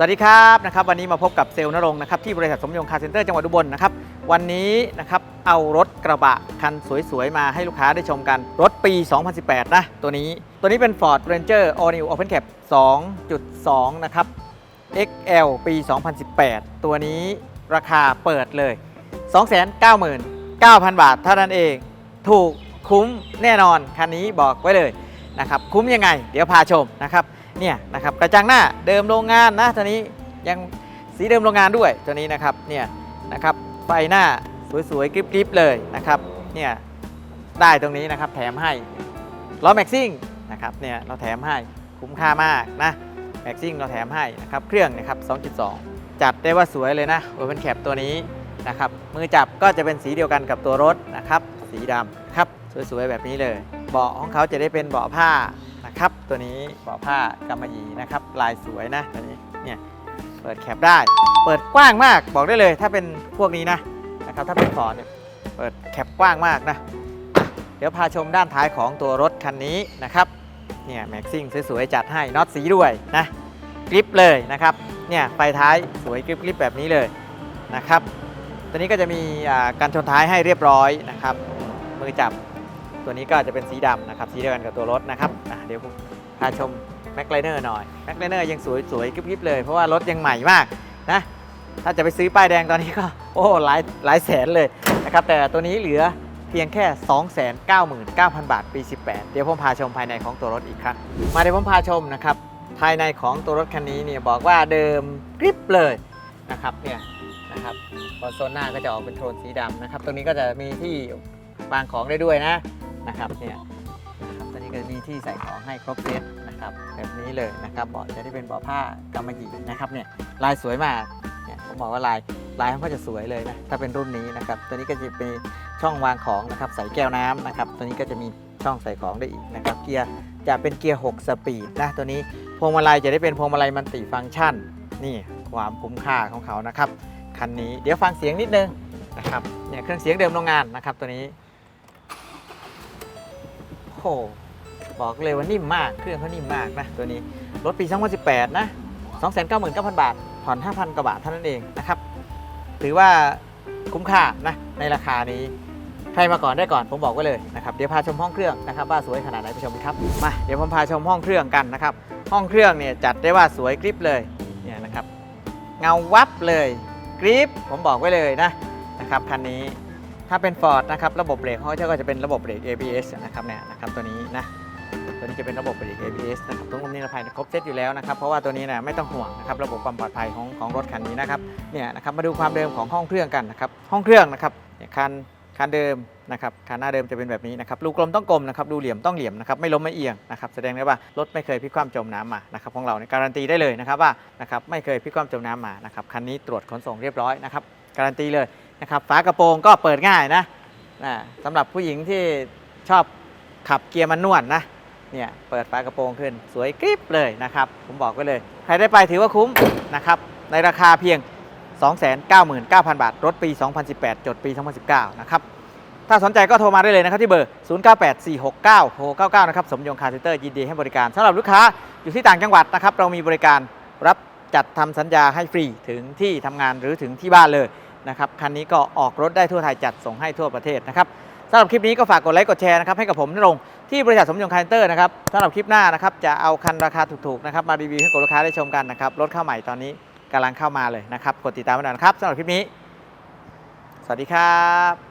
สวัสดีครับนะครับวันนี้มาพบกับเซลล์นรงนะครับที่บริษัทสมยงคาร์เซ็นเตอร์จังหวัดอุบลนะครับวันนี้นะครับเอารถกระบะคันสวยๆ มาให้ลูกค้าได้ชมกันรถปี 2018 นะ ตัวนี้ตัวนี้เป็น Ford Ranger All New Open Cap 2.2 นะครับ XL ปี 2018 ตัวนี้ราคาเปิดเลย 299,000 บาทเท่านั้นเอง ถูกคุ้มแน่นอน คันนี้บอกไว้เลยนะครับคุ้มยังไง เดี๋ยวพาชมนะครับ เนี่ยนะครับกระจังหน้าเดิมโรงงานนะตัวนี้ยังสีเดิมโรงงานด้วยตัวนี้นะครับเนี่ยนะครับไฟหน้าสวยๆกริบๆเลยนะครับเนี่ยได้ตรงนี้นะครับแถมให้ล้อแม็กซิ่งนะครับเนี่ยเราแถมให้คุ้มค่ามากนะแม็กซิ่งเราแถมให้นะครับเครื่องนะครับ 2.2 จัดได้ว่าสวยเลยนะโอเ n นแคปตัวนี้นะครับมือจับก็จะเป็นสีเดียวกันกับตัวรถนะครับสีดำครับสวยๆแบบนี้เลย เบาะของเขาจะได้เป็นเบาะผ้า นะครับ ตัวนี้เบาะผ้ากำมะหยี่นะครับ ลายสวยนะตัวนี้เนี่ยเปิดแคปได้ เปิดกว้างมากบอกได้เลย ถ้าเป็นพวกนี้นะนะครับ ถ้าเป็นฟอร์ดเนี่ยเปิดแคปกว้างมากนะเดี๋ยวพาชมด้านท้ายของตัวรถคันนี้นะครับเนี่ยแม็กซิ่งสวยๆจัดให้น็อตสีด้วยนะกริปเลยนะครับเนี่ยไฟท้ายสวยกริบๆแบบนี้เลยนะครับตัวนี้ก็จะมีการชนท้ายให้เรียบร้อยนะครับมือจับ ตัวนี้ก็จะเป็นสีดำนะครับสีเดียวกันกับตัวรถนะครับเดี๋ยวผมพาชมแม็กไลเนอร์หน่อยแม็กไลเนอร์ยังสวยสวยกริบๆเลยเพราะว่ารถยังใหม่มากนะถ้าจะไปซื้อป้ายแดงตอนนี้ก็โอ้หลายหลายแสนเลยนะครับแต่ตัวนี้เหลือเพียงแค่ 299,000 บาทปี 18 เดี๋ยวผมพาชมภายในของตัวรถอีกครั้งมาเดี๋ยวผมพาชมนะครับภายในของตัวรถคันนี้เนี่ยบอกว่าเดิมกริบเลยนะครับเนี่ยนะครับคอนโซลหน้าก็จะออกเป็นโทนสีดำนะครับตรงนี้ก็จะมีที่วางของได้ด้วยนะ นะครับเนี่ยนะครับตอนนี้ก็มีที่ใส่ของให้ครบเซตนะครับแบบนี้เลยนะครับเบาะจะได้เป็นเบาะผ้ากำมะหยี่นะครับเนี่ยลายสวยมากเนี่ยผมบอกว่าลายลายเขาก็จะสวยเลยนะถ้าเป็นรุ่นนี้นะครับตัวนี้ก็จะเป็นช่องวางของนะครับใส่แก้วน้ำนะครับตัวนี้ก็จะมีช่องใส่ของได้อีกนะครับเกียร์จะเป็นเกียร์ 6 สปีดนะตัวนี้พวงมาลัยจะได้เป็นพวงมาลัยมันติฟังก์ชัน นี่ความคุ้มค่าของเขานะครับคันนี้เดี๋ยวฟังเสียงนิดนึงนะครับเนี่ยเครื่องเสียงเดิมโรงงานนะครับตัวนี้ โห บอกเลยว่านิ่มมาก เครื่องเขานิ่มมากนะ ตัวนี้ รถปี 2018 นะ 299,000 บาท ผ่อน 5,000 กว่าบาทเท่านั้นเองนะครับ ถือว่าคุ้มค่านะ ในราคานี้ ใครมาก่อนได้ก่อน ผมบอกไว้เลยนะครับ เดี๋ยวพาชมห้องเครื่องนะครับว่าสวยขนาดไหนไปชมกันครับ มา เดี๋ยวผมพาชมห้องเครื่องกันนะครับ ห้องเครื่องเนี่ยจัดได้ว่าสวยกริบเลย เนี่ยนะครับ เงาวับเลยกริบผมบอกไว้เลยนะนะครับคันนี้ ถ้าเป็น Ford นะครับระบบเบรกเขาก็จะเป็นระบบเบรก ABS นะครับเนี่ยนะครับตัวนี้นะตัวนี้จะเป็นระบบเบรก ABS นะครับตรงนี้นิรภัยครบเซตอยู่แล้วนะครับ เพราะว่าตัวนี้นะไม่ต้องห่วงนะครับระบบความปลอดภัยของของรถคันนี้นะครับเนี่ยนะครับมาดูความเดิมของห้องเครื่องกันนะครับห้องเครื่องนะครับคันคันเดิมนะครับคันหน้าเดิมจะเป็นแบบนี้นะครับรูกลมต้องกลมนะครับรูเหลี่ยมต้องเหลี่ยมนะครับไม่ล้มไม่เอียงนะครับแสดงได้ว่ารถไม่เคยพลิกคว่ำจมน้ำมานะครับของเราเนี่ยการันตีได้เลยนะครับว่านะครับไม่เคยพลิกคว่ำจมน้ำมานะครับคันนี้ตรวจขนส่งเรียบร้อยนะครับการันตีเลย นะครับฝากระโปรงก็เปิดง่ายนะนะสำหรับผู้หญิงที่ชอบขับเกียร์มันนวลนะเนี่ยเปิดฝากระโปรงขึ้นสวยกริบเลยนะครับ ผมบอกไว้เลย ใครได้ไปถือว่าคุ้มนะครับในราคาเพียง 299,000 บาท รถปี 2018 จดปี 2019 นะครับ ถ้าสนใจก็โทรมาได้เลยนะครับที่เบอร์ 0984696699 นะครับ สมยงคาร์เซ็นเตอร์ยินดีให้บริการสำหรับลูกค้าอยู่ที่ต่างจังหวัดนะครับ เรามีบริการรับจัดทำสัญญาให้ฟรีถึงที่ทำงานหรือถึงที่บ้านเลย นะครับคันนี้ก็ออกรถได้ทั่วไทยจัดส่งให้ทั่วประเทศนะครับสำหรับคลิปนี้ก็ฝากกดไลค์กดแชร์นะครับให้กับผมนรงที่บริษัทสมยงคาร์เซ็นเตอร์นะครับสำหรับคลิปหน้านะครับจะเอาคันราคาถูกๆนะครับมารีวิวให้กับลูกค้าได้ชมกันนะครับรถเข้าใหม่ตอนนี้กำลังเข้ามาเลยนะครับกดติดตามไว้หน่อยนะครับสำหรับคลิปนี้ สวัสดีครับ